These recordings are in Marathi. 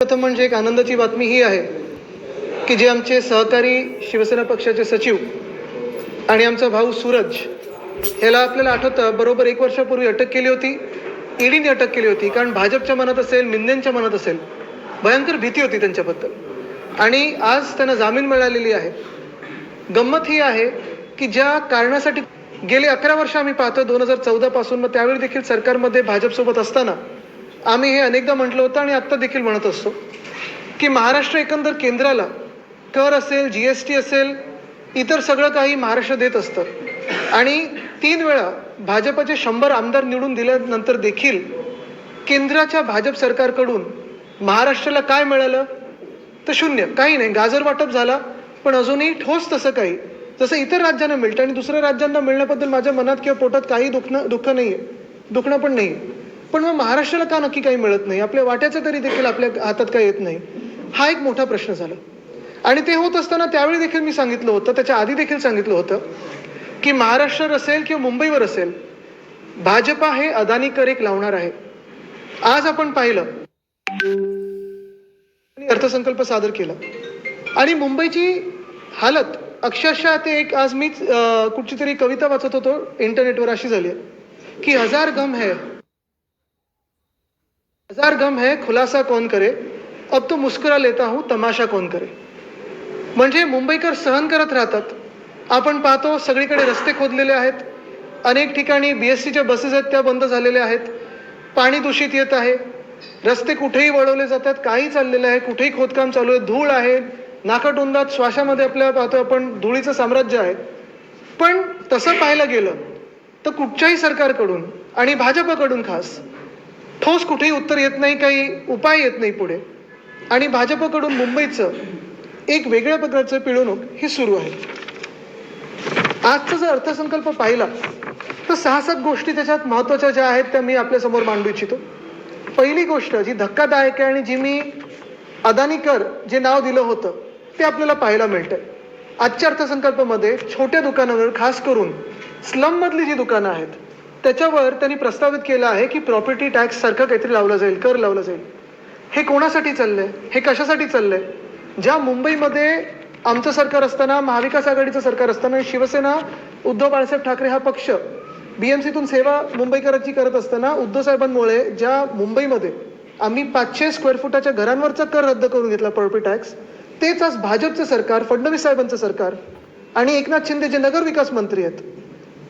प्रथम म्हणजे एक आनंदाची बातमी ही आहे की जे आमचे सहकारी शिवसेना पक्षाचे सचिव आणि आमचा भाऊ सूरज ह्याला आपल्याला आठवतं बरोबर एक वर्षापूर्वी अटक केली होती. ईडीने अटक केली होती कारण भाजपच्या मनात असेल मिंदेंच्या मनात असेल भयंकर भीती होती त्यांच्याबद्दल. आणि आज त्यांना जामीन मिळालेली आहे. गंमत ही आहे की ज्या कारणासाठी गेले अकरा वर्ष आम्ही पाहतो दोन हजार चौदा पासून मग त्यावेळी देखील सरकारमध्ये भाजपसोबत असताना आम्ही हे अनेकदा म्हटलं होतं आणि आत्ता देखील म्हणत असतो की महाराष्ट्र एकंदर केंद्राला कर असेल जी एस टी असेल इतर सगळं काही महाराष्ट्र देत असतं. आणि तीन वेळा भाजपचे शंभर आमदार निवडून दिल्यानंतर देखील केंद्राच्या भाजप सरकारकडून महाराष्ट्राला काय मिळालं? तर शून्य. काही नाही. गाजर वाटप झाला पण अजूनही ठोस तसं काही. जसं इतर राज्यांना मिळतं आणि दुसऱ्या राज्यांना मिळण्याबद्दल माझ्या मनात किंवा पोटात काही दुखणं दुःख नाही आहे दुखणं पण नाही पण मग महाराष्ट्राला का नक्की काही मिळत नाही? आपल्या वाट्याचं तरी देखील आपल्या हातात काही येत नाही. हा एक मोठा प्रश्न झाला. आणि ते होत असताना त्यावेळी देखील मी सांगितलं होतं त्याच्या आधी देखील सांगितलं होतं की महाराष्ट्र असेल किंवा मुंबईवर असेल भाजपा हे अदानी कर एक लावणार आहे. आज आपण पाहिलं. अर्थसंकल्प सादर केला. आणि मुंबईची हालत अक्षरशः ते एक आज मीच कुठची तरी कविता वाचत होतो इंटरनेटवर अशी झाली आहे की हजार गम है हजार गम है खुलासा कौन करे? अब तो मुस्कुरा लेता हूं तमाशा कौन करे? म्हणजे मुंबईकर सहन करत राहतात. आपण पाहतो सगळीकडे रस्ते खोदलेले आहेत. अनेक ठिकाणी बी एस सीच्या बसेस आहेत त्या बंद झालेल्या आहेत. पाणी दूषित येत आहे. रस्ते कुठेही वळवले जातात काही चाललेलं आहे. कुठेही खोदकाम चालू आहे धूळ आहे. नाकाटोंदात श्वासामध्ये आपल्या पाहतो आपण धुळीचं साम्राज्य आहे. पण तसं पाहायला गेलं तर कुठच्याही सरकारकडून आणि भाजपकडून खास ठोस कुठेही उत्तर येत नाही काही उपाय येत नाही पुढे. आणि भाजपकडून मुंबईचं एक वेगळ्या प्रकारचं पिळवणूक ही सुरू आहे. आजचा जर अर्थसंकल्प पाहिला तर सहा सात गोष्टी त्याच्यात महत्त्वाच्या ज्या आहेत त्या मी आपल्यासमोर मांडू इच्छितो. पहिली गोष्ट जी धक्कादायक आहे आणि जी मी अदानी कर जे नाव दिलं होतं ते आपल्याला पाहायला मिळतंय. आजच्या अर्थसंकल्पामध्ये छोट्या दुकानांवर खास करून स्लममधली जी दुकानं आहेत त्याच्यावर त्यांनी प्रस्तावित केलं आहे की प्रॉपर्टी टॅक्स सारखं काहीतरी लावलं जाईल कर लावलं जाईल. हे कोणासाठी चाललंय? हे कशासाठी चाललंय? ज्या मुंबईमध्ये आमचं सरकार असताना महाविकास आघाडीचं सरकार असताना शिवसेना उद्धव बाळासाहेब ठाकरे हा पक्ष बीएमसीतून सेवा मुंबईकरांची करत असताना उद्धव साहेबांमुळे ज्या मुंबईमध्ये आम्ही पाचशे स्क्वेअर फुटाच्या घरांवरचा कर रद्द करून घेतला प्रॉपर्टी टॅक्स तेच आज भाजपचं सरकार फडणवीस साहेबांचं सरकार आणि एकनाथ शिंदे जे नगरविकास मंत्री आहेत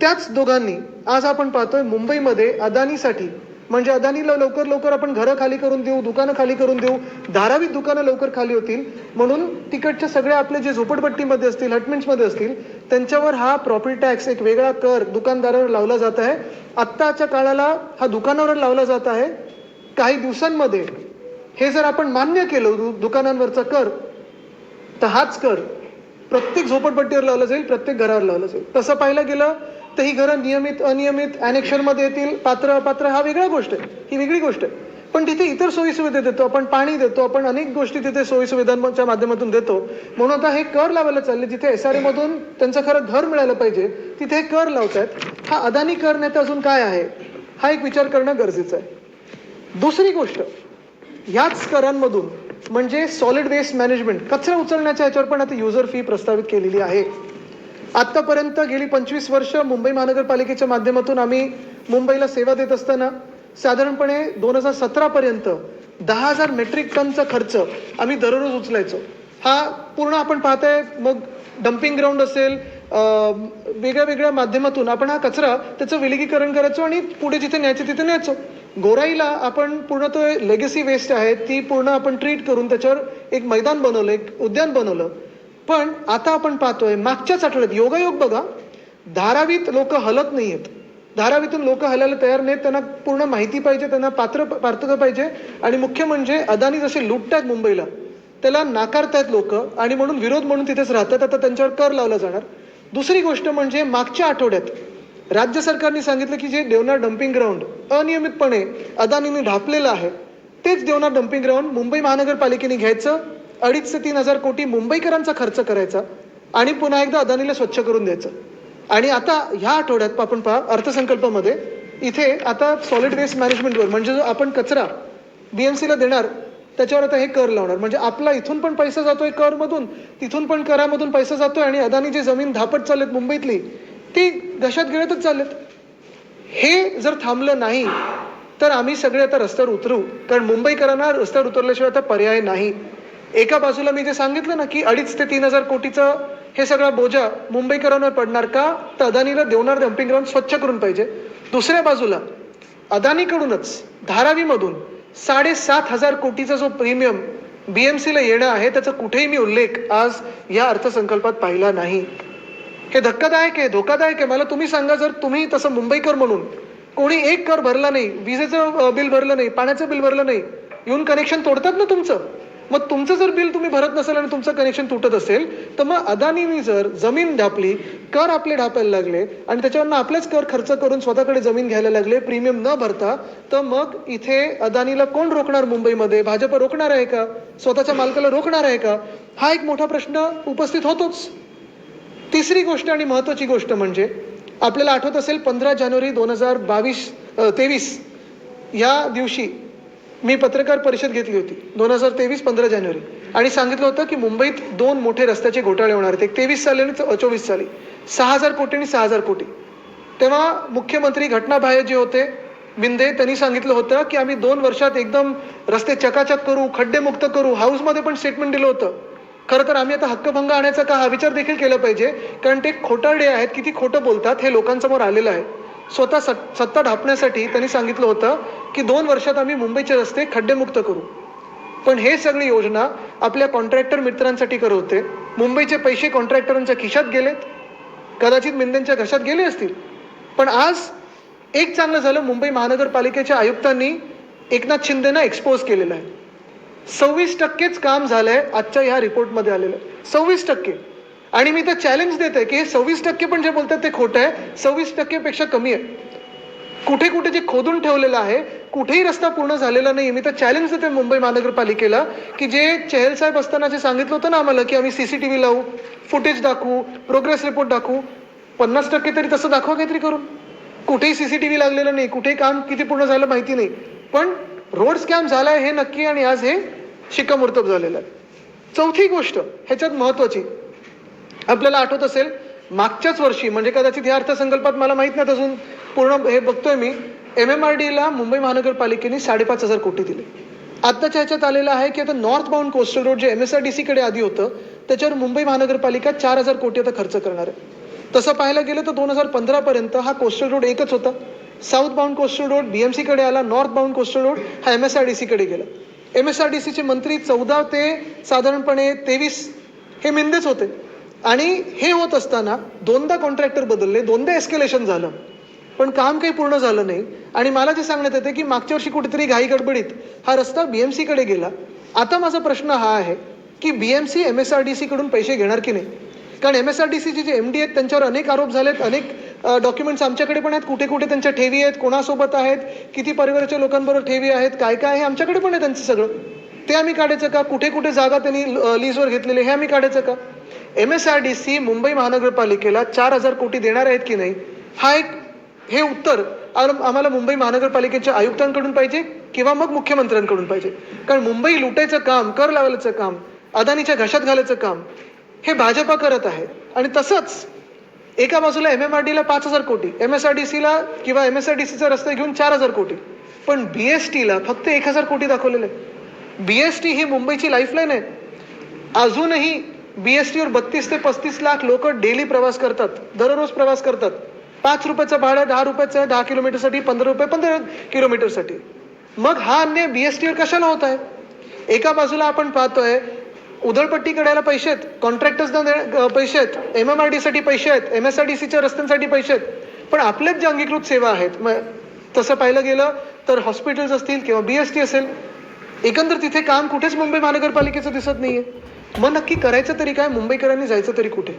त्याच दोघांनी आज आपण पाहतोय मुंबईमध्ये अदानीसाठी म्हणजे अदानीला लवकर लवकर आपण घरं खाली करून देऊ दुकानं खाली करून देऊ धारावीत दुकानं लवकर खाली होतील म्हणून तिकडच्या सगळ्या आपले जे झोपडपट्टीमध्ये असतील हटमेंट्समध्ये असतील त्यांच्यावर हा प्रॉपर्टी टॅक्स एक वेगळा कर दुकानदारावर लावला जात आहे. आत्ताच्या काळाला हा दुकानावर लावला जात आहे. काही दिवसांमध्ये हे जर आपण मान्य केलं दुकानांवरचा कर तर हाच कर प्रत्येक झोपडपट्टीवर लावला जाईल प्रत्येक घरावर लावला जाईल. तसं पाहायला गेलं तर ही घरं नियमित अनियमित ॲनेक्शनमध्ये येतील. पात्र अपात्र हा वेगळा गोष्ट आहे. ही वेगळी गोष्ट आहे. पण तिथे इतर सोयीसुविधा देतो. आपण पाणी देतो. आपण अनेक गोष्टी तिथे सोयीसुविधांच्या माध्यमातून देतो. म्हणून आता हे कर लावायला चालले. जिथे एस आर एमधून त्यांचं खरं घर मिळालं पाहिजे तिथे हे कर आहेत. हा अदानी कर नाही तर अजून काय आहे? हा एक विचार करणं गरजेचं आहे. दुसरी गोष्ट ह्याच करांमधून म्हणजे सॉलिड वेस्ट मॅनेजमेंट कचरा उचलण्याच्या ह्याच्यावर पण आता युजर फी प्रस्तावित केलेली आहे. आत्तापर्यंत गेली पंचवीस वर्ष मुंबई महानगरपालिकेच्या माध्यमातून आम्ही मुंबईला सेवा देत असताना साधारणपणे दोन हजार सतरापर्यंत दहा हजार मेट्रिक टनचा खर्च आम्ही दररोज उचलायचो. हा पूर्ण आपण पाहताय मग डम्पिंग ग्राउंड असेल वेगळ्या वेगळ्या माध्यमातून आपण हा कचरा त्याचं विलगीकरण करायचो आणि पुढे जिथे न्यायचं तिथे न्यायचो. गोराईला आपण पूर्ण तो लेगसी वेस्ट आहे ती पूर्ण आपण ट्रीट करून त्याच्यावर एक मैदान बनवलं एक उद्यान बनवलं. पण आता आपण पाहतोय मागच्याच आठवड्यात योगायोग बघा धारावीत लोक हलत नाही आहेत धारावीतून लोक हलायला तयार नाहीत त्यांना पूर्ण माहिती पाहिजे त्यांना पात्र पात्रता पाहिजे आणि मुख्य म्हणजे अदानी जसे लुटतायत मुंबईला त्याला नाकारतायत लोक आणि म्हणून विरोध म्हणून तिथेच राहतात आता त्यांच्यावर कर लावला जाणार. दुसरी गोष्ट म्हणजे मागच्या आठवड्यात राज्य सरकारने सांगितलं की जे देवनार डम्पिंग ग्राउंड अनियमितपणे अदानीने ढापलेलं आहे तेच देवनार डम्पिंग ग्राउंड मुंबई महानगरपालिकेने घ्यायचं अडीच ते तीन हजार कोटी मुंबईकरांचा खर्च करायचा आणि पुन्हा एकदा अदानीला स्वच्छ करून द्यायचं. आणि आता ह्या आठवड्यात आपण पहा अर्थसंकल्पामध्ये इथे आता सॉलिड वेस्ट मॅनेजमेंटवर म्हणजे जो आपण कचरा बी एम सीला देणार त्याच्यावर आता हे कर लावणार. म्हणजे आपला इथून पण पैसा जातोय करमधून तिथून पण करामधून पैसा जातोय आणि अदानी जी जमीन धापट चाललेत मुंबईतली ती घशात गिळतच चाललेत. हे जर थांबलं नाही तर आम्ही सगळे आता रस्त्यावर उतरू कारण मुंबईकरांना रस्त्यावर उतरल्याशिवाय आता पर्याय नाही. एका बाजूला मी जे सांगितलं ना की अडीच ते तीन हजार कोटीचं हे सगळं बोजा मुंबईकरांवर पडणार का? तर अदानीला देवणार डम्पिंग ग्राउंड स्वच्छ करून पाहिजे. दुसऱ्या बाजूला अदानीकडूनच धारावीमधून साडेसात हजार कोटीचा जो प्रीमियम बीएमसीला येणं आहे त्याचा कुठेही मी उल्लेख आज या अर्थसंकल्पात पाहिला नाही. हे धक्कादायक आहे धोकादायक आहे. मला तुम्ही सांगा जर तुम्ही तसं मुंबईकर म्हणून कोणी एक कर भरला नाही विजेचं बिल भरलं नाही पाण्याचं बिल भरलं नाही येऊन कनेक्शन तोडतात ना तुमचं? मग तुमचं जर बिल तुम्ही भरत नसेल आणि तुमचं कनेक्शन तुटत असेल तर मग अदानीनी जर जमीन ढापली कर आपले ढापायला लागले आणि त्याच्यावरनं आपलेच कर खर्च करून स्वतःकडे जमीन घ्यायला लागले प्रीमियम न भरता तर मग इथे अदानीला कोण रोखणार मुंबईमध्ये? भाजप रोखणार आहे का? स्वतःच्या मालकाला रोखणार आहे का? हा एक मोठा प्रश्न उपस्थित होतोच. तिसरी गोष्ट आणि महत्त्वाची गोष्ट म्हणजे आपल्याला आठवत असेल पंधरा जानेवारी दोन हजार बावीस तेवीस या दिवशी मी पत्रकार परिषद घेतली होती दोन हजार तेवीस पंधरा जानेवारी. आणि सांगितलं होतं की मुंबईत दोन मोठे रस्त्याचे घोटाळे होणार आहेत. एक तेवीस साली आणि चोवीस साली. सहा हजार कोटी आणि सहा हजार कोटी. तेव्हा मुख्यमंत्री घटनाबाह्य जे होते बिंदे त्यांनी सांगितलं होतं की आम्ही दोन वर्षात एकदम रस्ते चकाचक करू खड्डेमुक्त करू हाऊसमध्ये पण स्टेटमेंट दिलं होतं. खरं तर आम्ही आता हक्कभंग आणायचा का हा विचार देखील केला पाहिजे. कारण ते खोटारडे आहेत किती खोटं बोलतात हे लोकांसमोर आलेलं आहे. स्वतः सत् सत्ता ढापण्यासाठी त्यांनी सांगितलं होतं की दोन वर्षात आम्ही मुंबईचे रस्ते खड्डेमुक्त करू. पण हे सगळी योजना आपल्या कॉन्ट्रॅक्टर मित्रांसाठी करत होते. मुंबईचे पैसे कॉन्ट्रॅक्टरांच्या खिशात गेलेत. कदाचित मिंदेंच्या घशात गेले असतील. पण आज एक चांगलं झालं मुंबई महानगरपालिकेच्या आयुक्तांनी एकनाथ शिंदेना एक्सपोज केलेलं आहे. सव्वीस टक्केच काम झालं आहे आजच्या ह्या रिपोर्टमध्ये आलेलं. आहे सव्वीस टक्के. आणि मी तर चॅलेंज देत आहे की हे सव्वीस टक्के पण जे बोलतात ते खोटं आहे. सव्वीस टक्केपेक्षा कमी आहे. कुठे कुठे जे खोदून ठेवलेलं आहे कुठेही रस्ता पूर्ण झालेला नाही मी तर चॅलेंज देते मुंबई महानगरपालिकेला की जे चेहल साहेब असताना जे सांगितलं होतं ना आम्हाला की आम्ही सीसीटीव्ही लावू फुटेज दाखवू प्रोग्रेस रिपोर्ट दाखवू पन्नास टक्के तरी तसं दाखवा काहीतरी करून. कुठेही सीसीटीव्ही लागलेलं नाही कुठेही काम किती पूर्ण झालं माहिती नाही. पण रोड स्कॅम आहे हे नक्की आणि आज हे शिक्कामोर्तब झालेलं आहे. चौथी गोष्ट ह्याच्यात महत्वाची आपल्याला आठवत असेल मागच्याच वर्षी म्हणजे कदाचित या अर्थसंकल्पात मला माहीत नाही अजून पूर्ण हे बघतोय मी एम एम आर डीला मुंबई महानगरपालिकेने साडेपाच हजार कोटी दिले. आत्ताच्या ह्याच्यात आलेलं आहे की आता नॉर्थ बाउंड कोस्टल रोड जे एम एस आर डी सीकडे आधी होतं त्याच्यावर मुंबई महानगरपालिका चार हजार कोटी आता खर्च करणार आहे. तसं पाहायला गेलं तर दोन हजार पंधरापर्यंत हा कोस्टल रोड एकच होता. South bound coastal road B M सीकडे आला नॉर्थ बाउंड कोस्टल रोड हा एम एस आर डी सीकडे गेला. एम एस आर डी सीचे मंत्री चौदा ते साधारणपणे तेवीस हे मिंदेच होते. आणि हे होत असताना दोनदा कॉन्ट्रॅक्टर बदलले दोनदा एस्केलेशन झालं. पण काम काही पूर्ण झालं नाही. आणि मला जे सांगण्यात येते की मागच्या वर्षी कुठेतरी घाई गडबडीत हा रस्ता बी एम सीकडे गेला. आता माझा प्रश्न हा आहे की B M C M S R D सीकडून पैसे घेणार की नाही? कारण एम एस आर डी सीचे जे एम डी आहेत त्यांच्यावर अनेक आरोप झालेत अनेक डॉक्युमेंट्स आमच्याकडे पण आहेत. कुठे कुठे त्यांच्या ठेवी आहेत कोणासोबत आहेत किती परिवाराच्या लोकांबरोबर ठेवी आहेत काय काय आहे आमच्याकडे पण आहे त्यांचं सगळं. ते आम्ही काढायचं का? कुठे कुठे जागा त्यांनी लीजवर घेतलेले हे आम्ही काढायचं का? M S R D C Mumbai महानगरपालिकेला चार हजार कोटी देणार आहेत की नाही? हा एक हे उत्तर आम्हाला मुंबई महानगरपालिकेच्या आयुक्तांकडून पाहिजे किंवा मग मुख्यमंत्र्यांकडून पाहिजे. कारण मुंबई लुटायचं काम कर लावायचं काम अदानीच्या घशात घालायचं काम हे भाजपा करत आहे. आणि तसंच एका बाजूला एम एम आर डीला पाच हजार कोटी एम एस आर डी सीला किंवा एम एस आर डी सीचा रस्ता घेऊन चार हजार कोटी. पण बी एस टीला फक्त एक हजार कोटी दाखवलेले बी एस टी ही मुंबईची लाईफलाईन आहे. अजूनही बी एस टीवर बत्तीस ते पस्तीस लाख लोक डेली प्रवास करतात. दररोज प्रवास करतात. पाच रुपयाचं भाडं दहा रुपयाचं आहे दहा किलोमीटरसाठी पंधरा रुपये पंधरा किलोमीटरसाठी. मग हा अन्याय बी एस टीवर कशाला होत आहे? एका बाजूला आपण पाहतोय उधळपट्टी करायला पैसे आहेत कॉन्ट्रॅक्टर्सना पैसे आहेत एम एम आर डी साठी पैसे आहेत एम एस आर डी सीच्या रस्त्यांसाठी पैसे आहेत. पण आपल्याच ज्या अंगीकृत सेवा आहेत मग तसं पाहिलं गेलं तर हॉस्पिटल्स असतील किंवा बी एस टी असेल एकंदर तिथे काम कुठेच मुंबई महानगरपालिकेचं दिसत नाही आहे मग नक्की करायचं तरी काय? मुंबईकरांनी जायचं तरी कुठे?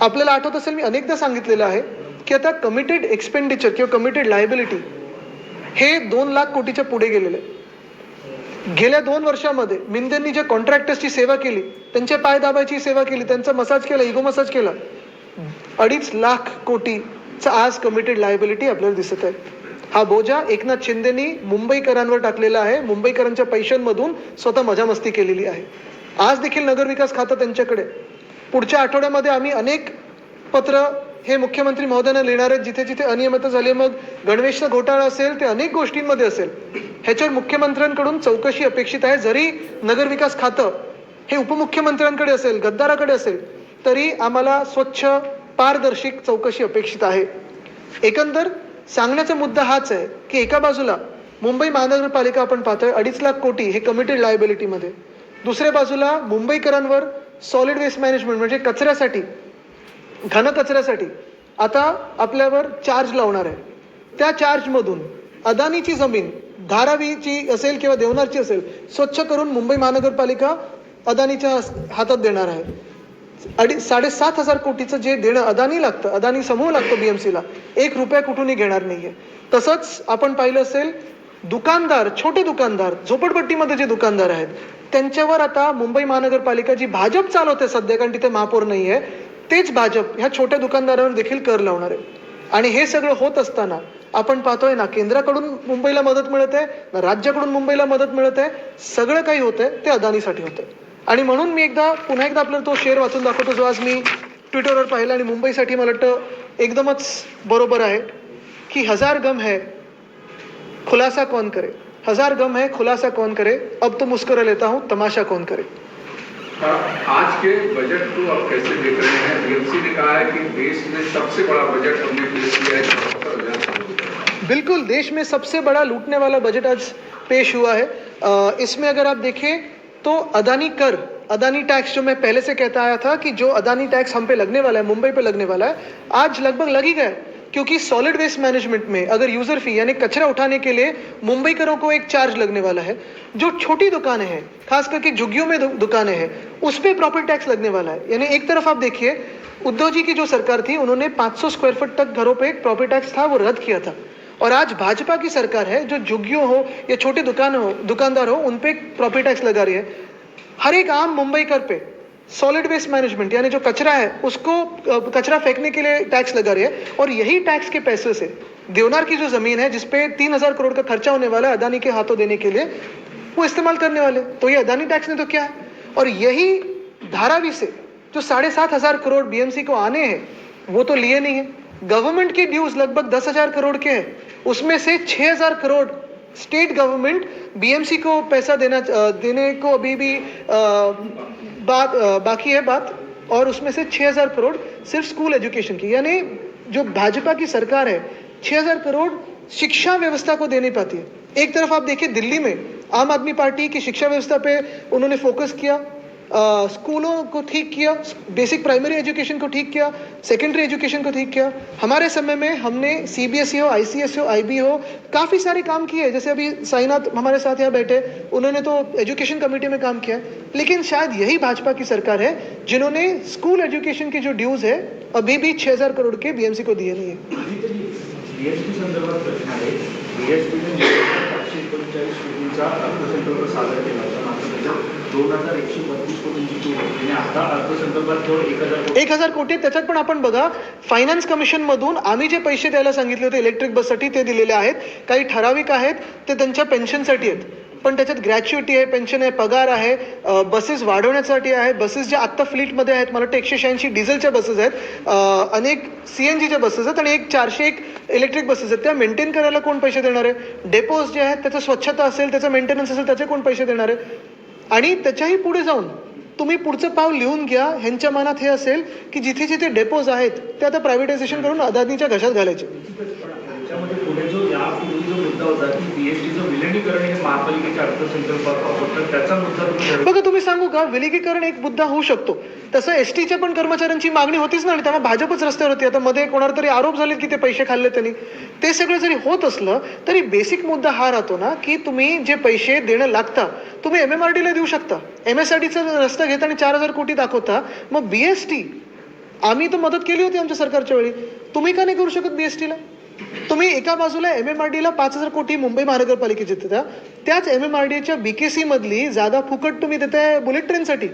आपल्याला आठवत असेल मी अनेकदा सांगितलेलं आहे की आता कमिटेड एक्सपेंडिचर किंवा कमिटेड लायबिलिटी हे दोन लाख कोटीच्या पुढे गेलेलं. आहे गेल्या दोन वर्षामध्ये मिंदेंनी ज्या कॉन्ट्रॅक्टर्सची सेवा केली त्यांच्या पाय दाबायची सेवा केली त्यांचा मसाज केला इगो मसाज केला अडीच लाख कोटीचा आज कमिटेड लायबिलिटी आपल्याला दिसत आहे. हा बोजा एकनाथ शिंदेनी मुंबईकरांवर टाकलेला आहे. मुंबईकरांच्या पैशांमधून स्वतः मजा मस्ती केलेली आहे. आज देखील नगरविकास खातं त्यांच्याकडे. पुढच्या आठवड्यामध्ये आम्ही अनेक पत्र हे मुख्यमंत्री महोदयांना लिहिणार आहेत जिथे जिथे अनियमितता झाली मग गणवेशचा घोटाळा असेल ते अनेक गोष्टींमध्ये असेल. ह्याच्यावर मुख्यमंत्र्यांकडून चौकशी अपेक्षित आहे. जरी नगरविकास खातं हे उपमुख्यमंत्र्यांकडे असेल गद्दाराकडे असेल तरी आम्हाला स्वच्छ पारदर्शक चौकशी अपेक्षित आहे. एकंदर सांगण्याचा मुद्दा हाच आहे की एका बाजूला मुंबई महानगरपालिका आपण पाहतोय अडीच लाख कोटी हे कमिटेड लायबिलिटीमध्ये दुसऱ्या बाजूला मुंबईकरांवर सॉलिड वेस्ट मॅनेजमेंट म्हणजे कचऱ्यासाठी घन कचऱ्यासाठी आता आपल्यावर चार्ज लावणार आहे. त्या चार्जमधून अदानीची जमीन धारावीची असेल किंवा देवनारची असेल स्वच्छ करून मुंबई महानगरपालिका अदानीच्या हातात देणार आहे. अडी साडेसात हजार कोटीचं जे देणं अदानी लागतं अदानी समूह लागतो बीएमसीला एक रुपया कुठूनही घेणार नाहीये. तसंच आपण पाहिलं असेल दुकानदार छोटे दुकानदार झोपडपट्टीमध्ये जे दुकानदार आहेत त्यांच्यावर आता मुंबई महानगरपालिका जी भाजप चालवते सध्या कारण तिथे महापौर नाही आहे तेच भाजप ह्या छोट्या दुकानदारांवर देखील कर लावणार आहे. आणि हे सगळं होत असताना आपण पाहतोय ना केंद्राकडून मुंबईला मदत मिळत आहे ना राज्याकडून मुंबईला मदत मिळत आहे सगळं काही होतंय ते अदानीसाठी होतंय. आणि म्हणून मी एकदा पुन्हा एकदा आपल्याला तो शेअर वाचून दाखवतो जो आज मी ट्विटरवर पाहिला आणि मुंबईसाठी मला वाटतं एकदमच बरोबर आहे की हजार गम है खुलासा कौन करे? हज़ार गम है खुलासा कौन करे? अब तो मुस्कुरा लेता हूँ तमाशा कौन करे? आज के बजट को आप कैसे देख रहे हैं? बीएमसी ने कहा है कि देश में सबसे बड़ा बजट हमने पेश किया है। बिल्कुल देश में सबसे बड़ा लूटने वाला बजट आज पेश हुआ है। इसमें अगर आप देखें तो अदानी कर अदानी टैक्स जो मैं पहले से कहता आया था कि जो अदानी टैक्स हम पे लगने वाला है मुंबई पे लगने वाला है आज लगभग लग ही गया है। क्योंकि सॉलिड वेस्ट मैनेजमेंट में अगर यूज़र फ़ी यानी कचरा उठाने के लिए मुंबईकरों को एक चार्ज लगने वाला है, जो छोटी दुकानें हैं खास करके झुग्गियों में दुकानें हैं, उस पर प्रॉपर्टी टैक्स लगने वाला है। यानी एक तरफ़ आप देखिए, उद्धव जी की जो सरकार थी, उन्होंने 500 स्क्वायर फुट तक घरों पे एक प्रॉपर्टी टैक्स था, वो रद्द किया था। और आज भाजपा की सरकार है, जो झुग्गियों हो या छोटे दुकान हो, दुकानदार हो, उन पे प्रॉपर्टी टैक्स लगा रही है। हर एक आम मुंबई कर पे सॉलिड वेस्ट मैनेजमेंट यानी जो कचरा है, उसको कचरा फेंकने के लिए टैक्स लगा रही है। और यही टैक्स के पैसे से देवनार की जो ज़मीन है जिसपे तीन हज़ार करोड़ का खर्चा होने वाला है अदानी के हाथों देने के लिए, वो इस्तेमाल करने वाले। तो ये अदानी टैक्स ने तो क्या है। और यही धारावी से जो साढ़े सात हज़ार करोड़ बीएमसी को आने हैं, वो तो लिए नहीं है। गवर्नमेंट के ड्यूज लगभग दस हज़ार करोड़ के हैं। उसमें से छह हज़ार करोड़ स्टेट गवर्नमेंट बीएमसी को पैसा देना देने को अभी भी बात बाकी है बात, और उसमें से 6000 करोड़ सिर्फ़ स्कूल एजुकेशन की। यानी जो भाजपा की सरकार है 6000 करोड़ शिक्षा व्यवस्था को दे नहीं पाती है। एक तरफ़ आप देखिए दिल्ली में आम आदमी पार्टी की शिक्षा व्यवस्था पे उन्होंने फोकस किया स्कूलों को ठीक किया बेसिक प्राइमरी एजुकेशन को ठीक किया सेकेंडरी एजुकेशन को ठीक किया। हमारे समय में हमने सीबीएसई हो आईसीएसई हो आई बी हो, काफ़ी सारे काम किए। जैसे अभी साईनाथ हमारे साथ यहाँ बैठे, उन्होंने तो एजुकेशन कमेटी में काम किया। लेकिन शायद यही भाजपा की सरकार है, जिन्होंने स्कूल एजुकेशन की जो ड्यूज है, अभी भी 6000 करोड़ के बीएमसी को दिए नहीं है। बीएसपी कोटींचा अर्थसंकल्प सादर केला. होता मात्र त्याच्यात दोन हजार एकशे बत्तीस कोटींची तूट होती आणि आता अर्थसंकल्पात केवळ एक हजार एक हजार कोटी त्याच्यात पण आपण बघा फायनान्स कमिशन मधून आम्ही जे पैसे द्यायला सांगितले होते इलेक्ट्रिक बससाठी ते दिलेले आहेत. काही ठराविक आहेत ते त्यांच्या पेन्शनसाठी आहेत. पण त्याच्यात ग्रॅच्युटी आहे पेन्शन आहे पगार आहे बसेस वाढवण्यासाठी आहे. बसेस ज्या आत्ता फ्लीटमध्ये आहेत मला वाटतं एकशे शहाऐंशी डिझेलच्या बसेस आहेत. अनेक सी एन जीच्या बसेस आहेत आणि एक चारशे एक इलेक्ट्रिक बसेस आहेत. त्या मेंटेन करायला कोण पैसे देणार आहे? डेपोज जे आहेत त्याचं स्वच्छता असेल त्याचं मेंटेनन्स असेल त्याचे कोण पैसे देणार आहे? आणि त्याच्याही पुढे जाऊन तुम्ही पुढचं पाव लिहून घ्या. ह्यांच्या मनात हे असेल की जिथे जिथे डेपोज आहेत ते आता प्रायव्हेटायझेशन करून अदानीच्या घशात घालायचे. त्याच्यामध्ये पुढे जो यापूर्वी जो मुद्दा होता की बीएसटीचं विलिनीकरण हे महापालिकेच्या अर्थसंकल्पात त्याचा मुद्दा बघा तुम्ही सांगू का? विलिनीकरण एक मुद्दा होऊ शकतो. तसं एस टीच्या पण कर्मचाऱ्यांची मागणी होतीच ना आणि भाजपच रस्त्यावर होती. आता मध्ये कोणावर तरी आरोप झाले की ते पैसे खाल्ले त्यांनी. ते सगळं जरी होत असलं तरी बेसिक मुद्दा हा राहतो ना की तुम्ही जे पैसे देणं लागता तुम्ही एम एम आर डीला देऊ शकता. एम एस आर डीचा रस्ता घेता आणि चार हजार कोटी दाखवता मग बी एस टी आम्ही तर मदत केली होती आमच्या सरकारच्या वेळी. तुम्ही का नाही करू शकत बी एस टीला तुम्ही एका बाजूला एम एम आर डीला पाच हजार कोटी मुंबई महानगरपालिकेचे देता त्याच एम एम आर डीच्या बीकेसी मधली जागा फुकट तुम्ही देताय बुलेट ट्रेनसाठी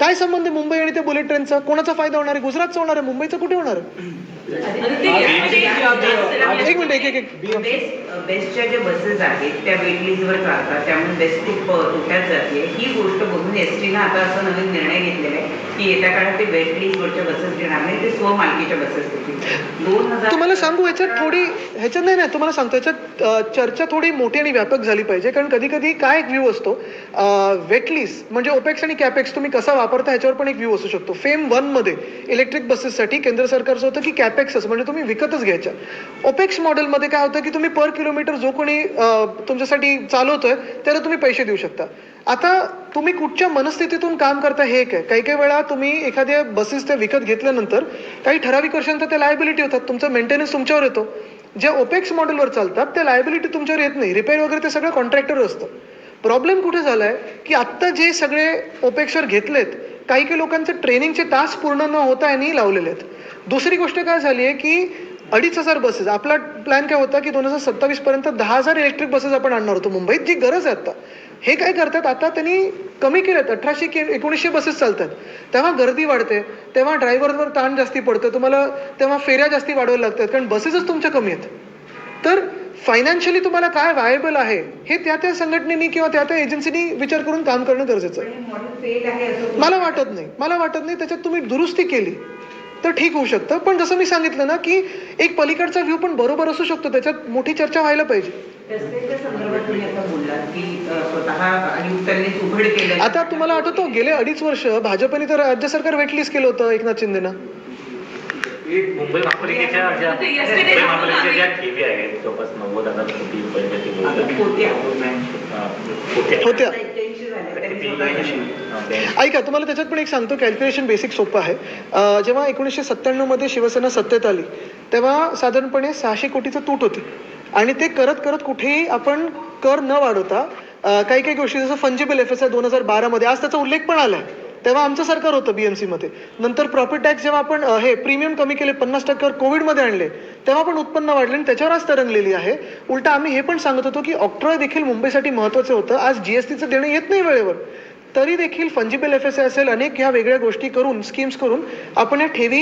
काय संबंध आहे मुंबई आणि त्या बुलेट ट्रेनचा कोणाचा फायदा होणार आहे? गुजरातचा होणार आहे? मुंबईचा कुठे होणार आहे? एक मिनिट एक एक एक बेस्ट बेस्टच्या ज्या बसेस आहेत त्या वेट लिस्टवर चालतात त्यामुळे बेस्ट खूप जाते ही गोष्ट बघून एस टीनं आता असा नवीन निर्णय घेतलेला आहे की येत्या काळात ते लिस्टवरच्या बसेस घेणार नाही ते स्वमालकीच्या बसेस होतील दोन हजार तुम्हाला सांगू याच्यात थोडी ह्याच्यात नाही नाही तुम्हाला सांगतो याच्यात अ, चर्चा थोडी मोठी आणि व्यापक झाली पाहिजे कारण कधी कधी काय एक व्ह्यू असतो वेटलिस म्हणजे ओपेक्स आणि कॅपेक्स तुम्ही कसा वापरता ह्याच्यावर पण एक व्ह्यू असू शकतो. फेम वनमध्ये इलेक्ट्रिक बसेससाठी केंद्र सरकारचं होतं की कॅपेक्सच म्हणजे तुम्ही विकतच घ्यायच्या. ओपेक्स मॉडेलमध्ये काय होतं की तुम्ही पर किलोमीटर जो कोणी तुमच्यासाठी चालवतोय त्याला तुम्ही पैसे देऊ शकता. आता तुम्ही कुठच्या मनस्थितीतून काम करता हे काय? काही काही वेळा तुम्ही एखाद्या बसेस त्या विकत घेतल्यानंतर काही ठराविक वर्षांत त्या लायबिलिटी होतात. तुमचा मेंटेनन्स तुमच्यावर येतो. ज्या ओपेक्स मॉडेलवर चालतात त्या लायबिलिटी तुमच्यावर येत नाही. रिपेअर वगैरे ते सगळं कॉन्ट्रॅक्टर असतं. प्रॉब्लेम कुठे झाला आहे की आत्ता जे सगळे ओपेक्सवर घेतलेत काही काही लोकांचे ट्रेनिंगचे तास पूर्ण न होता यांनी लावलेले आहेत. दुसरी गोष्ट काय झाली आहे की अडीच हजार बसेस आपला प्लॅन काय होता की दोन हजार सत्तावीस पर्यंत दहा हजार इलेक्ट्रिक बसेस आपण आणणार होतो मुंबईत जी गरज आहे आता. हे काय करतात? आता त्यांनी कमी केलेत अठराशे के एकोणीसशे बसेस चालतात. तेव्हा गर्दी वाढते तेव्हा ड्रायव्हरवर ताण जास्ती पडतं तुम्हाला तेव्हा फेऱ्या जास्ती वाढवायला लागतात कारण बसेसच तुमच्या कमी आहेत. तर फायनान्शियली तुम्हाला काय वायबल आहे हे त्या त्या संघटनेनी किंवा त्या त्या एजन्सीनी विचार करून काम करणं गरजेचं आहे. मला वाटत नाही मला वाटत नाही त्याच्यात तुम्ही दुरुस्ती केली तर ठीक होऊ शकतं. पण जसं मी सांगितलं ना की एक पलीकडचा व्ह्यू पण बरोबर असू शकतो त्याच्यात मोठी चर्चा व्हायला पाहिजे. आता तुम्हाला आठवतो गेले अडीच वर्ष भाजपने तर राज्य सरकार वेटलिस्ट केलं होतं एकनाथ शिंदेना. मुंबई महापालिकेच्या ज्या आता yesterday मुंबई सांगतो महापालिकेच्या ज्या आम्ही. ठेवी आहेत जवळपास नव्वद हजार कोटी रुपयांच्या ठेवी आता होत्या. होत्या. अं, होत्या. होत्या. आता 81 झाल्या. तरी ती- स्वतः अं, बँक- ऐका तुम्हाला त्याच्यात पण एक सांगतो कॅल्क्युलेशन बेसिक सोपं आहे जेव्हा एकोणीसशे सत्त्याण्णवमध्ये शिवसेना सत्तेत आली तेव्हा साधारणपणे सहाशे कोटीचं तूट होती आणि ते करत करत कुठेही आपण कर न वाढवता काही काही गोष्टी जसं फंजिबल एफ एस आय दोन हजार बारामध्ये आज त्याचा उल्लेख पण आलाय तेव्हा आमचं सरकार होतं बीएमसी मध्ये. नंतर प्रॉफिट टॅक्स जेव्हा आपण हे प्रीमियम कमी केले पन्नास टक्क्यावर कोविडमध्ये आणले तेव्हा पण उत्पन्न वाढले आणि त्याच्यावर आज तरंगलेली आहे. उलटा आम्ही हे पण सांगत होतो की ऑक्ट्रॉय देखील मुंबईसाठी महत्वाचं होतं. आज जीएसटीचं देणं येत नाही वेळेवर. तरी देखील फंजिबल एफ एस असेल अनेक ह्या वेगळ्या गोष्टी करून स्कीम्स करून आपण या ठेवी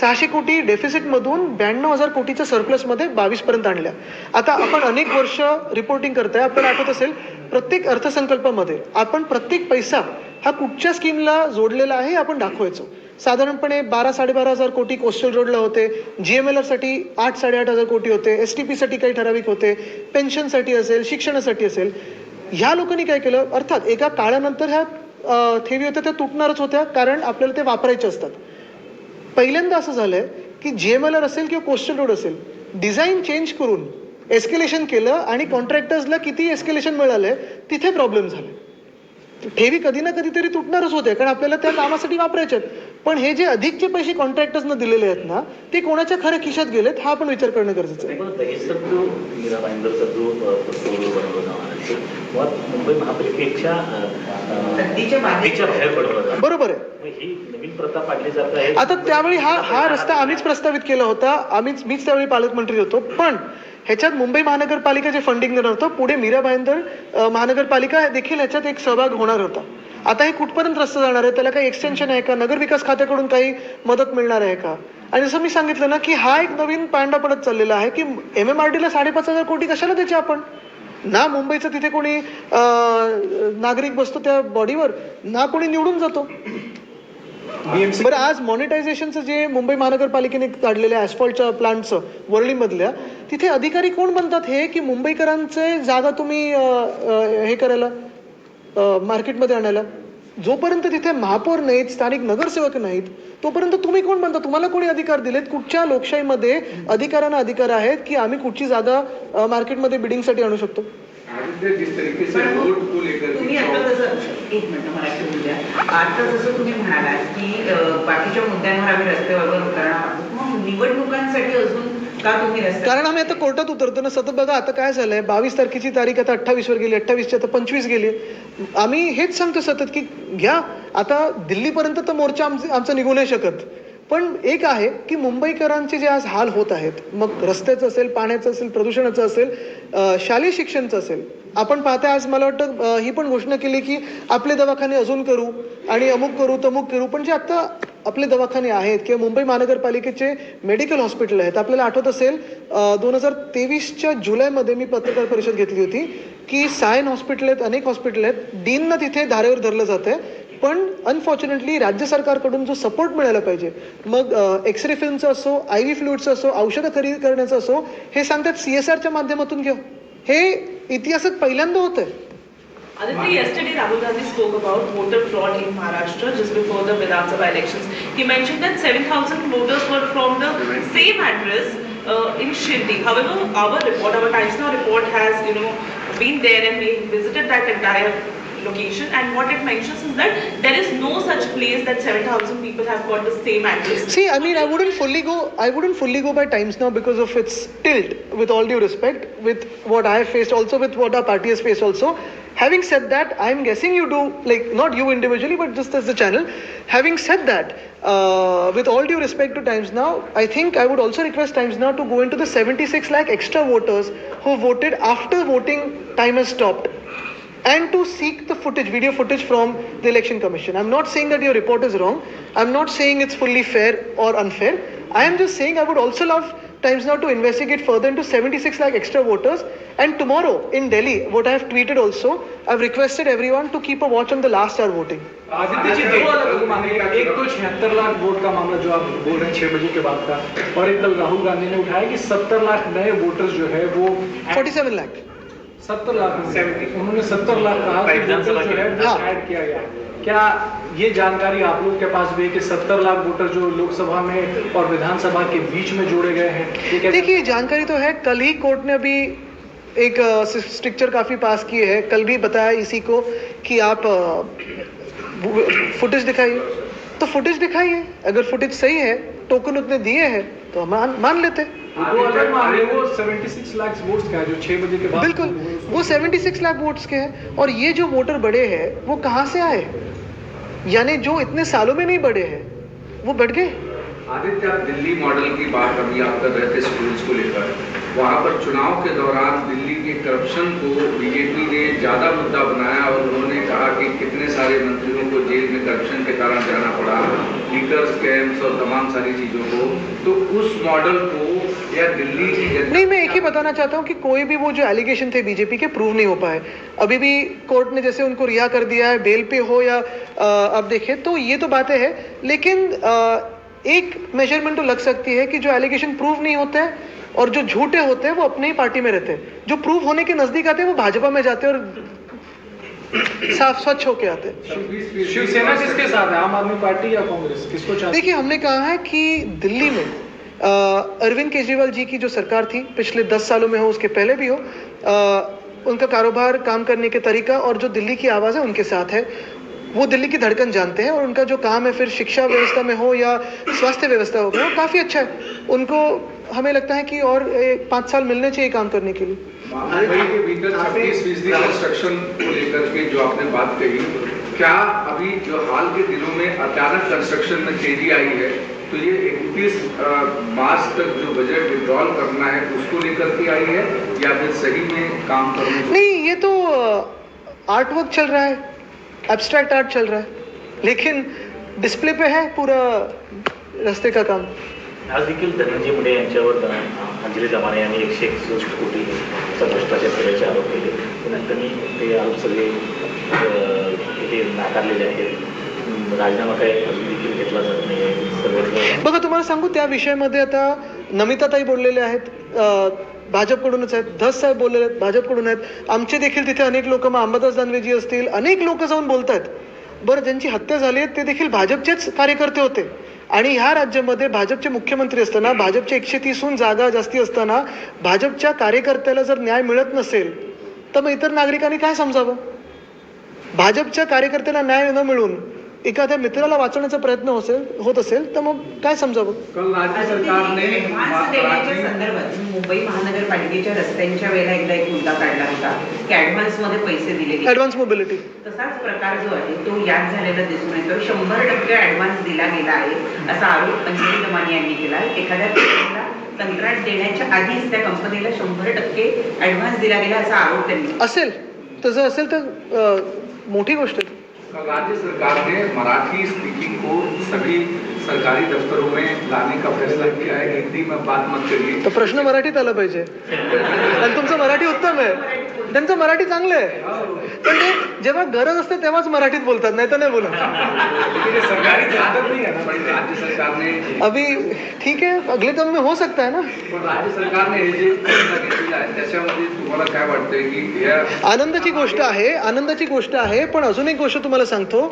सहाशे कोटी डेफिसिटमधून ब्याण्णव हजार कोटीच्या सरप्लसमध्ये बावीसपर्यंत आणल्या. आता आपण अनेक वर्ष रिपोर्टिंग करताय. आपल्याला आठवत असेल प्रत्येक अर्थसंकल्पामध्ये आपण प्रत्येक पैसा हा कुठच्या स्कीमला जोडलेला आहे आपण दाखवायचो. साधारणपणे बारा साडेबारा हजार कोटी कोस्टल रोडला होते. जी एम एल आरसाठी आठ साडेआठ हजार कोटी होते. एस टी पीसाठी काही ठराविक होते. पेन्शनसाठी असेल शिक्षणासाठी असेल. ह्या लोकांनी काय केलं? अर्थात एका काळानंतर ह्या ठेवी होत्या त्या तुटणारच होत्या. कारण आपल्याला ते वापरायचे असतात. पहिल्यांदा असं झालंय की जी एम एल आर असेल किंवा कोस्टल रोड असेल डिझाईन चेंज करून एस्केलेशन केलं आणि कॉन्ट्रॅक्टर्सला किती एस्केलेशन मिळालंय तिथे प्रॉब्लेम झाले. ठेवी कधी ना कधीतरी तुटणारच होते कारण आपल्याला त्या कामासाठी वापरायचे आहेत. पण हे जे अधिकचे पैसे कॉन्ट्रॅक्टर्सना दिलेले आहेत ना ते कोणाच्या खऱ्या खिशात गेलेत हा पण विचार करणं गरजेचं आहे. बरोबर ही आहे. आता त्यावेळी हा हा रस्ता आम्हीच प्रस्तावित केला होता. आम्हीच मीच त्यावेळी पालकमंत्री होतो. पण ह्याच्यात मुंबई महानगरपालिका जे फंडिंग देणार होतं. पुढे मीरा भाईंदर महानगरपालिका देखील ह्याच्यात एक सहभाग होणार होता. आता हे कुठपर्यंत रस्ता जाणार आहे? त्याला काही एक्सटेन्शन आहे का? नगर विकास खात्याकडून काही मदत मिळणार आहे का? आणि जसं मी सांगितलं ना की हा एक नवीन पांडा पडत चाललेला आहे की एम एम आर टीला साडेपाच हजार कोटी कशाला द्यायचे आपण? ना मुंबईचं तिथे कोणी नागरिक बसतो त्या बॉडीवर ना कोणी निवडून जातो. बरं आज मॉनिटायझेशनचं जे मुंबई महानगरपालिकेने काढलेल्या ॲस्फॉल्टच्या प्लांटचं वरळीमधल्या तिथे अधिकारी कोण बनतात हे की मुंबईकरांचे जागा तुम्ही हे करायला मार्केटमध्ये आणायला? जोपर्यंत तिथे महापौर नाहीत स्थानिक नगरसेवक नाहीत तोपर्यंत तुम्ही कोण बनता? तुम्हाला कोणी अधिकार दिलेत? कुठच्या लोकशाहीमध्ये अधिकारांना अधिकार आहेत की आम्ही कुठची जागा मार्केटमध्ये बिडिंगसाठी आणू शकतो? तुम्ही आता जसं एक मिनिट मराठी बोलूया. आता जसं तुम्ही म्हणालात की बाकीच्या मुद्द्यांवर आम्ही रस्त्यावर उतरणार निवडणुकांसाठी अजून का तुम्ही रस्ते कारण आम्ही आता कोर्टात उतरतो ना सतत बघा आता काय झालंय? बावीस तारखेची तारीख आता अठ्ठावीस वर गेली अठ्ठावीसची आता पंचवीस गेली. आम्ही हेच सांगतो सतत की घ्या आता दिल्लीपर्यंत तर मोर्चा आमचे आमचा निघू नाही शकत. पण एक आहे की मुंबईकरांचे जे आज हाल होत आहेत मग रस्त्याचं असेल पाण्याचं असेल प्रदूषणाचं असेल शालेय शिक्षणचं असेल आपण पाहताय आज मला वाटतं ही पण घोषणा केली की आपले दवाखाने अजून करू आणि अमुक करू तमुक करू पण जे आता आपले दवाखाने आहेत किंवा मुंबई महानगरपालिकेचे मेडिकल हॉस्पिटल आहेत आपल्याला आठवत असेल दोन हजार तेवीसच्या जुलैमध्ये मी पत्रकार परिषद घेतली होती की सायन हॉस्पिटल आहेत अनेक हॉस्पिटल आहेत डीननं तिथे धारेवर धरलं जातं पण अनफॉर्च्युनेटली राज्य सरकारकडून जो सपोर्ट मिळाला पाहिजे मग एक्स रे फिल्मचं असो आय व्ही फ्लूडचं असो औषधं खरेदी करण्याचं असो हे सांगतात सी एस आरच्या माध्यमातून घेऊ हे इतिहासात पहिल्यांदा होतय. Yes location and what it mentions is that there is no such place that 7,000 people have got the same address. See, I mean, I wouldn't fully go. I wouldn't fully go by Times now because of its tilt. With all due respect, with what I have faced, also with what our party has faced, also. Having said that, I'm guessing you do like not you individually, but just as the channel. Having said that, uh, with all due respect to Times Now, I think I would also request Times Now to go into the 76 lakh extra voters who voted after voting time has stopped and to seek the footage, video footage from the election commission. I'm not saying that your report is wrong. I'm not saying it's fully fair or unfair. I am just saying I would also love Times Now to investigate further into 76 lakh extra voters. And tomorrow in Delhi, what I have tweeted also, I've requested everyone to keep a watch on the last hour voting. Aditya ji दो अलग मामले हैं। एक तो छिहत्तर लाख वोट का मामला जो आप बोल रहे हैं छह बजे के बाद का और एक कल राहुल गांधी ने उठाया कि सत्तर लाख नए वोटर्स जो है वो 47 lakh. सत्तर लाख उन्होंने सत्तर लाख कहा कि वोटर जो है वो। ऐड किया गया। क्या ये जानकारी आप लोग के पास भी है कि सत्तर लाख वोटर जो लोकसभा में और विधानसभा के बीच में जोड़े गए हैं देखिए जानकारी तो है। कल ही कोर्ट ने अभी एक स्ट्रिक्चर काफ़ी पास किए है। कल भी बताया इसी को कि आप फुटेज दिखाइए। तो फुटेज दिखाइए। अगर फुटेज सही है टोकन उतने दिए हैं तो हम मान, मान लेते। हैं वो वो 76 लाख वोट्स का है जो छह बजे के बाद बिल्कुल वो 76 लाख वोट्स के हैं और ये जो वोटर बढ़े हैं वो कहाँ से आए? यानी जो इतने सालों में नहीं बढ़े हैं वो बढ़ गए। आदित्य आप दिल्ली मॉडल की बात अभी आप कर रहे थे स्कूल्स को लेकर वहाँ पर चुनाव के दौरान दिल्ली के करप्शन को बीजेपी ने ज़्यादा मुद्दा बनाया और उन्होंने कहा कि कितने सारे मंत्रियों को जेल में करप्शन के कारण जाना पड़ा लीकर स्कैम्स और तमाम सारी चीज़ों को। तो उस मॉडल को या दिल्ली की जनता- नहीं मैं एक ही बताना चाहता हूँ कि कोई भी वो जो एलिगेशन थे बीजेपी के प्रूव नहीं हो पाए। अभी भी कोर्ट ने जैसे उनको रिहा कर दिया है बेल पे हो या अब देखें तो ये तो बातें हैं लेकिन अ, एक मेज़रमेंट तो लग सकती है कि जो एलिगेशन प्रूव नहीं होते हैं और जो झूठे होते हैं वो अपने ही पार्टी में रहते हैं। जो प्रूव होने के नज़दीक आते हैं वो भाजपा में जाते हैं और साफ़ स्वच्छ होके आते हैं। शिवसेना किसके साथ है? आम आदमी पार्टी या कांग्रेस? किसको देखिए हमने कहा है कि दिल्ली में अरविंद केजरीवाल जी की जो सरकार थी, पिछले दस सालों में हो, उसके पहले भी हो उनका कारोबार, काम करने के तरीका और जो दिल्ली की आवाज़ है, उनके साथ है। वो दिल्ली की धड़कन जानते हैं और उनका जो काम है, फिर शिक्षा व्यवस्था में हो या स्वास्थ्य व्यवस्था हो, वो काफ़ी अच्छा है। उनको हमें लगता है कि और पाँच साल मिलने चाहिए काम करने के लिए। कंस्ट्रक्शन को लेकर के जो आपने बात कही, क्या अभी जो हाल के दिनों में अचानक कंस्ट्रक्शन में तेज़ी आई है? तो ये 31 मार्च तक जो बजट विड्रॉल करना है उसको लेकर के आई है या फिर सही में काम करने नहीं ये तो आर्ट वर्क चल रहा है एब्स्ट्रैक्ट आर्ट चल रहा है लेकिन डिस्प्ले पे है पूरा रस्ते का काम। आज देखील धनंजय मुंडे यांच्यावर अंजली जमाने यांनी एकशे एकसष्ट कोटीचा भ्रष्टाचार केल्याचे आरोप केले. त्यांनी ते आरोप सगळे हे नाकारलेले आहेत. राजीनामा देखील घेतला जात नाही बघा तुम्हाला सांगू त्या विषयामध्ये आता नमिताताई बोललेले आहेत भाजपकडूनच आहेत धस साहेब बोललेले आहेत भाजपकडून आहेत. आमचे देखील तिथे अनेक लोक मग अंबादास दानवेजी असतील अनेक लोक जाऊन बोलत आहेत बरं ज्यांची हत्या झाली आहे ते देखील भाजपचेच कार्यकर्ते होते. आणि ह्या राज्यामध्ये भाजपचे मुख्यमंत्री असताना भाजपचे एकशे तीसहून जागा जास्ती असताना भाजपच्या कार्यकर्त्याला जर न्याय मिळत नसेल तर मग इतर नागरिकांनी काय समजावं? भाजपच्या कार्यकर्त्याला न्याय न मिळून एखाद्या मित्राला वाचवण्याचा प्रयत्न असेल होत असेल तर मग काय समजावं? मुंबई महानगरपालिकेच्या रस्त्यांच्या वेळेला एकदा एक मुद्दा काढला होता. की ऍडव्हान्समध्ये पैसे दिले गेले. ऍडव्हान्स मोबिलिटी तसाच प्रकार जो आहे तो यात झालेला दिसून येतो. शंभर टक्के ऍडव्हान्स दिला गेला आहे असा आरोप अंजली दमानी यांनी केला एखाद्या कंत्राट देण्याच्या आधीच त्या कंपनीला शंभर टक्के ऍडव्हान्स दिला गेला असा आरोप त्यांनी. असेल. तसं असेल तर मोठी गोष्ट राज्य सरकार ने मराठी स्पीकिंग को सभी सरकारी दफ्तरों में लाने का फैसला किया है? हिंदी में बात मत करिए। तो प्रश्न मराठीत आला पाहिजे. आणि तुमचं मराठी उत्तम आहे. त्यांचं मराठी चांगलं आहे. पण ते जेव्हा गरज असते तेव्हाच मराठीत बोलतात नाही तर नाही बोलत. अभि अभी ठीक आहे. अगले तर हो सकता है ना? राज्य सरकारने काय वाटतंय की आनंदाची गोष्ट आहे आनंदाची गोष्ट आहे पण अजून एक गोष्ट तुम्हाला सांगतो.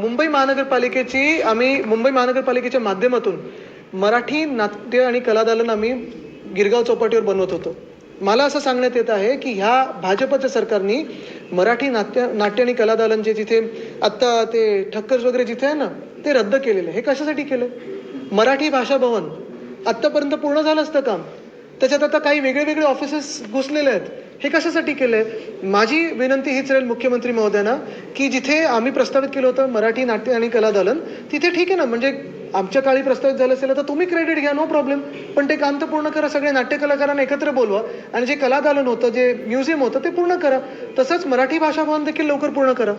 मुंबई महानगरपालिकेची आम्ही मुंबई महानगरपालिकेच्या माध्यमातून मराठी नाट्य आणि कलादालन आम्ही गिरगाव चौपाटीवर बनवत होतो. मला असं सांगण्यात येत आहे की ह्या भाजपच्या सरकारनी मराठी नाट्य नाट्य आणि कलादालन जे जिथे आत्ता ते ठक्कर्स वगैरे जिथे आहे ना ते रद्द केलेलं. आहे हे कशासाठी केलं? मराठी भाषा भवन आत्तापर्यंत पूर्ण झालं असतं काम. त्याच्यात आता काही वेगळे वेगळे ऑफिसेस घुसलेले आहेत. हे कशासाठी केलं आहे माझी विनंती हीच राहील मुख्यमंत्री महोदयांना की जिथे आम्ही प्रस्तावित केलं होतं मराठी नाट्य आणि कलादालन तिथे ठीक आहे ना. म्हणजे आमच्या काळी प्रस्तावित झालं असेल तर तुम्ही क्रेडिट घ्या नो प्रॉब्लेम पण ते काम तर पूर्ण करा सगळे नाट्य कलाकारांना एकत्र बोलवा. आणि जे कलादालन होतं जे म्युझियम होतं ते पूर्ण करा. तसंच मराठी भाषा भवन देखील लवकर पूर्ण करा.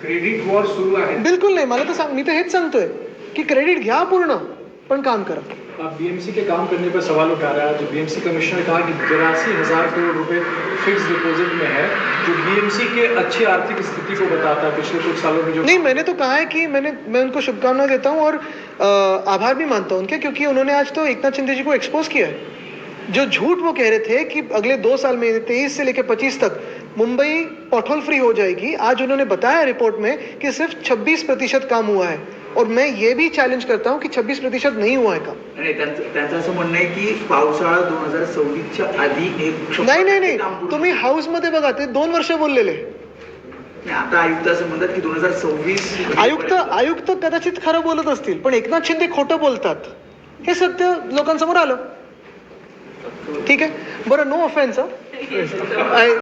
क्रेडिट वॉर सुरू आहे. बिलकुल नाही मला तर सांग मी तर हेच सांगतोय की क्रेडिट घ्या पूर्ण. पण काम करा. बीएमसी के काम करने पर सवाल उठा रहा है। जो बीएमसी कमिश्नर कहा कि बिरासी हज़ार करोड़ रुपए फिक्स डिपॉजिट में है जो बीएमसी के अच्छी आर्थिक स्थिति को बताता है पिछले कुछ सालों में जो नहीं मैंने तो कहा है कि मैंने मैं उनको शुभकामनाएँ देता हूँ और आभार भी मानता हूँ उनके क्योंकि उन्होंने आज तो एकनाथ शिंदे जी को एक्सपोज किया है। जो झूठ वो कह रहे थे कि अगले दो साल में तेईस से लेकर पच्चीस तक मुंबई पॉटहोल फ्री हो जाएगी। आज उन्होंने बताया रिपोर्ट में कि सिर्फ़ 26 प्रतिशत काम हुआ है। और मैं ये भी चैलेंज करता हूँ कि 26 प्रतिशत नहीं हुआ है काम। आणि त्यांचं असं म्हणणं आहे की पावसाळा दोन हजार सव्वीसच्या आधी एक नाही नाही नाही. तुम्ही हाऊसमध्ये बघा ते दोन वर्ष बोललेले. नाही, आता आयुक्त असं म्हणतात की दोन हजार सव्वीस आयुक्त आयुक्त कदाचित खरं बोलत असतील पण एकनाथ शिंदे खोटं बोलतात. हे सत्य लोकांसमोर आलं. ठीक आहे? बरं नो ऑफेन्स